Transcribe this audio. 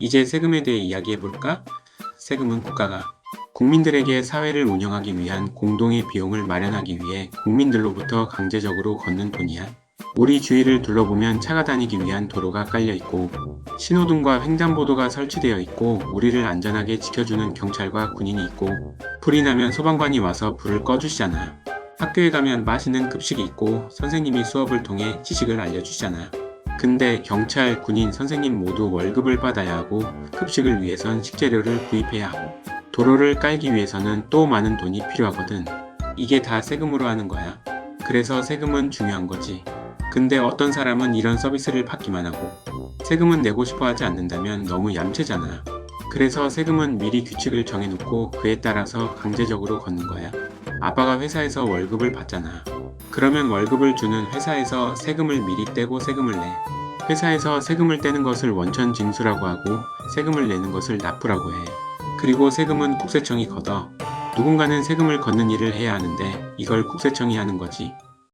이제 세금에 대해 이야기해 볼까? 세금은 국가가 국민들에게 사회를 운영하기 위한 공동의 비용을 마련하기 위해 국민들로부터 강제적으로 걷는 돈이야. 우리 주위를 둘러보면 차가 다니기 위한 도로가 깔려 있고 신호등과 횡단보도가 설치되어 있고 우리를 안전하게 지켜주는 경찰과 군인이 있고 불이 나면 소방관이 와서 불을 꺼주시잖아. 학교에 가면 맛있는 급식이 있고 선생님이 수업을 통해 지식을 알려주시잖아. 근데 경찰, 군인, 선생님 모두 월급을 받아야 하고 급식을 위해선 식재료를 구입해야 하고 도로를 깔기 위해서는 또 많은 돈이 필요하거든. 이게 다 세금으로 하는 거야. 그래서 세금은 중요한 거지. 근데 어떤 사람은 이런 서비스를 받기만 하고 세금은 내고 싶어 하지 않는다면 너무 얌체잖아. 그래서 세금은 미리 규칙을 정해놓고 그에 따라서 강제적으로 걷는 거야. 아빠가 회사에서 월급을 받잖아. 그러면 월급을 주는 회사에서 세금을 미리 떼고 세금을 내. 회사에서 세금을 떼는 것을 원천 징수라고 하고 세금을 내는 것을 납부라고 해. 그리고 세금은 국세청이 걷어. 누군가는 세금을 걷는 일을 해야 하는데 이걸 국세청이 하는 거지.